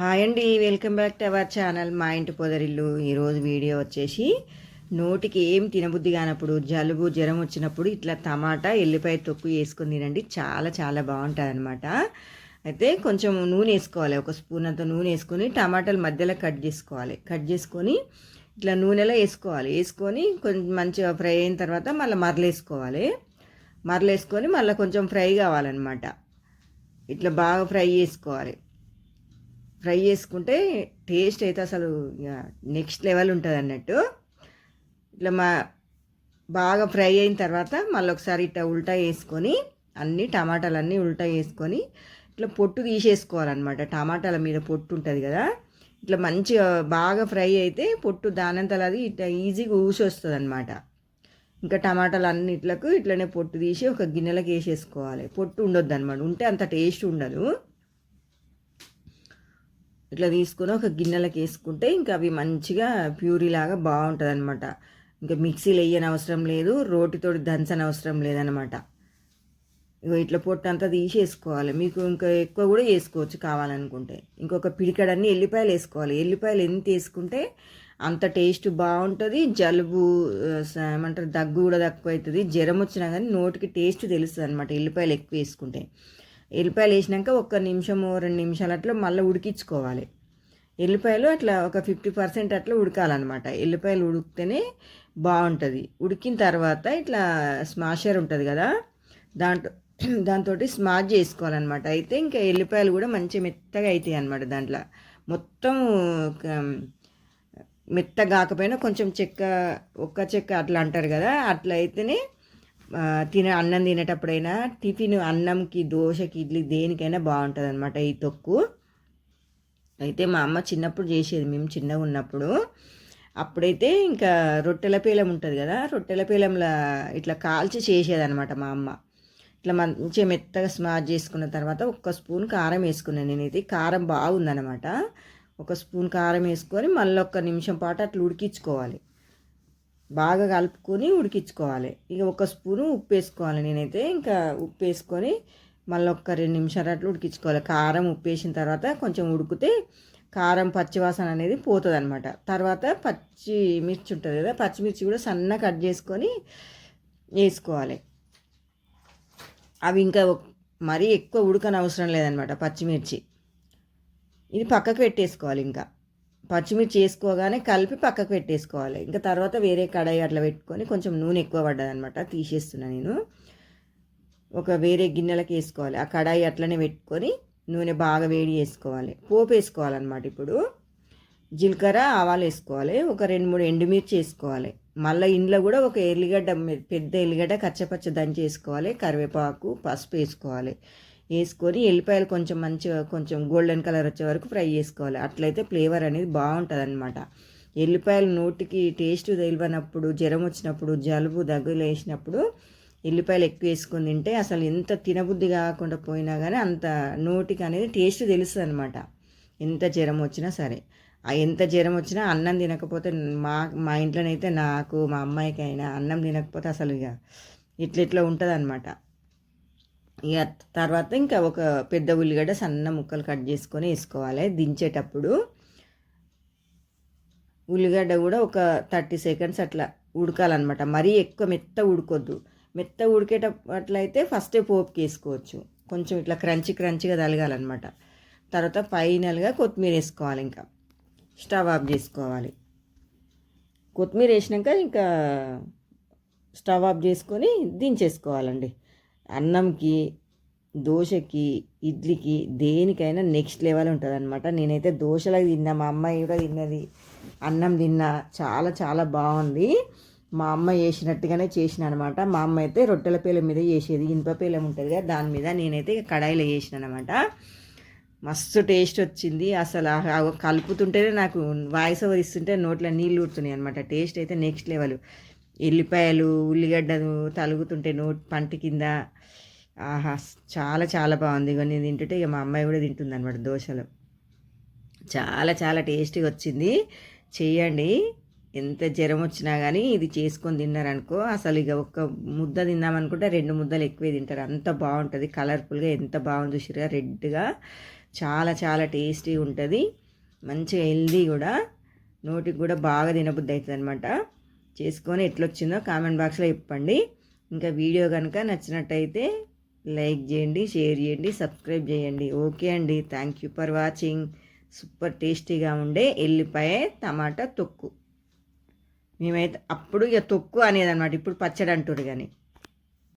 Hi అండి welcome back to our channel మా ఇంటి పొదరిల్లు. ఈరోజు వీడియో వచ్చేసి నోటికి ఏం తినబుద్ధి కానప్పుడు జలుబు జ్వరం వచ్చినప్పుడు ఇట్లా టమాటా ఎల్లిపాయ తొక్కు వేసుకొని తినండి. చాలా చాలా బాగుంటుంది అనమాట అయితే కొంచెం నూనె వేసుకోవాలి. ఒక స్పూన్ అంత నూనె వేసుకొని టమాటాలు మధ్యలో కట్ చేసుకోవాలి. కట్ చేసుకొని ఇట్లా నూనెలో వేసుకోవాలి. వేసుకొని కొంచెం మంచిగా ఫ్రై అయిన తర్వాత మళ్ళీ మరలేసుకోవాలి. మరలేసుకొని మళ్ళీ కొంచెం ఫ్రై కావాలన్నమాట. ఇట్లా బాగా ఫ్రై చేసుకోవాలి. ఫ్రై చేసుకుంటే టేస్ట్ అయితే అసలు నెక్స్ట్ లెవెల్ ఉంటుంది అన్నట్టు. ఇట్లా మా బాగా ఫ్రై అయిన తర్వాత మళ్ళీ ఒకసారి ఇట్లా ఉల్టా వేసుకొని అన్ని టమాటాలు అన్నీ ఉల్టా వేసుకొని ఇట్లా పొట్టు తీసేసుకోవాలన్నమాట. టమాటాల మీద పొట్టు ఉంటుంది కదా. ఇట్లా మంచిగా బాగా ఫ్రై అయితే పొట్టు దానంతలది అది ఇట్లా ఈజీగా ఊసి వస్తుంది అనమాట ఇంకా టమాటాలు అన్నిట్లకు ఇట్లనే పొట్టు తీసి ఒక గిన్నెలకు వేసేసుకోవాలి. పొట్టు ఉండొద్దు అనమాట ఉంటే అంత టేస్ట్ ఉండదు. ఇట్లా తీసుకొని ఒక గిన్నెలకు వేసుకుంటే ఇంకా అవి మంచిగా ప్యూరీ లాగా బాగుంటుంది అనమాట ఇంకా మిక్సీలు వేయని అవసరం లేదు రోటితోటి దంచని అవసరం లేదనమాట ఇగో ఇట్లా పొట్టు అంతా తీసేసుకోవాలి. మీకు ఇంకా ఎక్కువ కూడా వేసుకోవచ్చు కావాలనుకుంటే. ఇంకొక పిడికడన్నీ ఎల్లిపాయలు వేసుకోవాలి. ఎల్లిపాయలు ఎంత వేసుకుంటే అంత టేస్ట్ బాగుంటుంది జలుబు ఏమంటారు దగ్గు కూడా తక్కువ అవుతుంది జ్వరం వచ్చినా కానీ నోటికి టేస్ట్ తెలుస్తుంది అనమాట ఎల్లిపాయలు ఎక్కువ వేసుకుంటే. ఎల్లిపాయలు వేసినాక ఒక్క నిమిషము రెండు నిమిషాలు అట్లా మళ్ళీ ఉడికించుకోవాలి. ఎల్లిపాయలు అట్లా ఒక ఫిఫ్టీ పర్సెంట్ అట్లా ఉడకాలన్నమాట. ఎల్లిపాయలు ఉడికితేనే బాగుంటుంది. ఉడికిన తర్వాత ఇట్లా స్మాషర్ ఉంటుంది కదా దాంట్లో దాంతో స్మాష్ చేసుకోవాలన్నమాట. అయితే ఇంకా ఎల్లిపాయలు కూడా మంచి మెత్తగా అవుతాయి అనమాట దాంట్లో. మొత్తం మెత్తగా కాకపోయినా కొంచెం చెక్క ఒక్క చెక్క అట్లా అంటారు కదా అట్లా అయితేనే తిన అన్నం తినేటప్పుడైనా టిఫిన్ అన్నంకి దోశకి ఇడ్లీ దేనికైనా బాగుంటుంది అనమాట ఈ తొక్కు. అయితే మా అమ్మ చిన్నప్పుడు చేసేది మేము చిన్నగా ఉన్నప్పుడు. అప్పుడైతే ఇంకా రొట్టెల పీలం ఉంటుంది కదా రొట్టెల పేలంలో ఇట్లా కాల్చి చేసేదనమాట మా అమ్మ. ఇట్లా మంచిగా మెత్తగా స్మాష్ చేసుకున్న తర్వాత ఒక్క స్పూన్ కారం వేసుకున్నాను నేనైతే. కారం బాగుందనమాట ఒక స్పూన్ కారం వేసుకొని మళ్ళీ ఒక్క నిమిషం పాటు అట్లా ఉడికించుకోవాలి. బాగా కలుపుకొని ఉడికించుకోవాలి. ఇక ఒక స్పూను ఉప్పు వేసుకోవాలి నేనైతే. ఇంకా ఉప్పు వేసుకొని మళ్ళీ ఒక రెండు నిమిషాలు అట్లా ఉడికించుకోవాలి. కారం ఉప్పు వేసిన తర్వాత కొంచెం ఉడికితే కారం పచ్చివాసన అనేది పోతుంది అనమాట తర్వాత పచ్చి మిర్చి ఉంటుంది కదా పచ్చిమిర్చి కూడా సన్న కట్ చేసుకొని వేసుకోవాలి. అవి ఇంకా మరీ ఎక్కువ ఉడకని అవసరం లేదనమాట పచ్చిమిర్చి. ఇది పక్కకు పెట్టేసుకోవాలి ఇంకా. పచ్చిమిర్చి వేసుకోగానే కలిపి పక్కకు పెట్టేసుకోవాలి. ఇంకా తర్వాత వేరే కడాయి అట్లా పెట్టుకొని కొంచెం నూనె ఎక్కువ పడ్డదనమాట తీసేస్తున్నా నేను. ఒక వేరే గిన్నెలకు వేసుకోవాలి. ఆ కడాయి అట్లనే పెట్టుకొని నూనె బాగా వేడి చేసుకోవాలి. పోపు వేసుకోవాలన్నమాట ఇప్పుడు. జీలకర్ర ఆవాలు వేసుకోవాలి. ఒక రెండు మూడు ఎండుమిర్చి వేసుకోవాలి. మళ్ళీ ఇంట్లో కూడా ఒక ఎల్లిగడ్డ పెద్ద ఎల్లిగడ్డ కచ్చపచ్చ దంచి వేసుకోవాలి. కరివేపాకు పసుపు వేసుకోవాలి. వేసుకొని ఎల్లిపాయలు కొంచెం మంచిగా కొంచెం గోల్డెన్ కలర్ వచ్చే వరకు ఫ్రై చేసుకోవాలి. అట్లయితే ఫ్లేవర్ అనేది బాగుంటుంది అనమాట ఎల్లిపాయలు నోటికి టేస్ట్ తెలియనప్పుడు జ్వరం వచ్చినప్పుడు జలుబు దగ్గులు వేసినప్పుడు ఎల్లిపాయలు ఎక్కువ వేసుకొని తింటే అసలు ఎంత తినబుద్ధి కాకుండా పోయినా కానీ అంత నోటికి అనేది టేస్ట్ తెలుస్తుంది అనమాట ఎంత జ్వరం వచ్చినా సరే. ఎంత జ్వరం వచ్చినా అన్నం తినకపోతే మా మా ఇంట్లోనైతే నాకు మా అమ్మాయికైనా అన్నం తినకపోతే అసలు ఇక ఇట్లా ఇట్లా ఉంటుంది అనమాట ఇక తర్వాత ఇంకా ఒక పెద్ద ఉల్లిగడ్డ సన్న ముక్కలు కట్ చేసుకొని వేసుకోవాలి. దించేటప్పుడు ఉల్లిగడ్డ కూడా ఒక థర్టీ సెకండ్స్ అట్లా ఉడకాలన్నమాట. మరీ ఎక్కువ మెత్త ఉడకొద్దు. మెత్త ఉడికేటట్లయితే ఫస్టే పోపుకి వేసుకోవచ్చు. కొంచెం ఇట్లా క్రంచి క్రంచిగా తలగాలన్నమాట. తర్వాత ఫైనల్గా కొత్తిమీర వేసుకోవాలి ఇంకా. స్టవ్ ఆఫ్ చేసుకోవాలి. కొత్తిమీర వేసినాక ఇంకా స్టవ్ ఆఫ్ చేసుకొని దించేసుకోవాలండి. అన్నంకి దోశకి ఇడ్లీకి దేనికైనా నెక్స్ట్ లెవెల్ ఉంటుంది అనమాట నేనైతే దోశలకు తిన్నా మా అమ్మాయి కూడా తిన్నది. అన్నం తిన్నా చాలా చాలా బాగుంది. మా అమ్మ చేసినట్టుగానే చేసిన అనమాట మా అమ్మ అయితే రొట్టెల పేల మీద చేసేది ఇనుప పేలం ఉంటుంది కదా దాని మీద నేనైతే కడాయిలో చేసిన అనమాట మస్తు టేస్ట్ వచ్చింది. అసలు కలుపుతుంటేనే నాకు వాయిస్ ఓవర్ ఇస్తుంటే నోట్లో నీళ్ళు ఊరుతున్నాయి అనమాట టేస్ట్ అయితే నెక్స్ట్ లెవెల్. ఎల్లిపాయలు ఉల్లిగడ్డలు తలుగుతుంటే నోట్ పంట కింద. ఆహా చాలా చాలా బాగుంది. ఇక నేను తింటుంటే ఇక మా అమ్మాయి కూడా తింటుంది అనమాట దోశలు. చాలా చాలా టేస్టీగా వచ్చింది. చేయండి ఎంత జ్వరం వచ్చినా కానీ ఇది చేసుకొని తిన్నారనుకో అసలు ఇక ఒక్క ముద్ద తిందామనుకుంటే రెండు ముద్దలు ఎక్కువే తింటారు. అంత బాగుంటుంది. కలర్ఫుల్గా ఎంత బాగుంది చూసిరుగా రెడ్గా. చాలా చాలా టేస్టీ ఉంటుంది. మంచిగా హెల్దీ కూడా. నోటికి కూడా బాగా తినబుద్ధి అవుతుంది అనమాట చేసుకొని ఎట్లొచ్చిందో కామెంట్ బాక్స్లో చెప్పండి. ఇంకా వీడియో కనుక నచ్చినట్టయితే లైక్ చేయండి షేర్ చేయండి సబ్స్క్రైబ్ చేయండి. ఓకే అండి. Thank you for watching. Super టేస్టీగా ఉండే ఎల్లిపాయ టమాటా తొక్కు. మేమైతే అప్పుడు ఇక తొక్కు అనేది అనమాట ఇప్పుడు పచ్చడి అంటారు కానీ.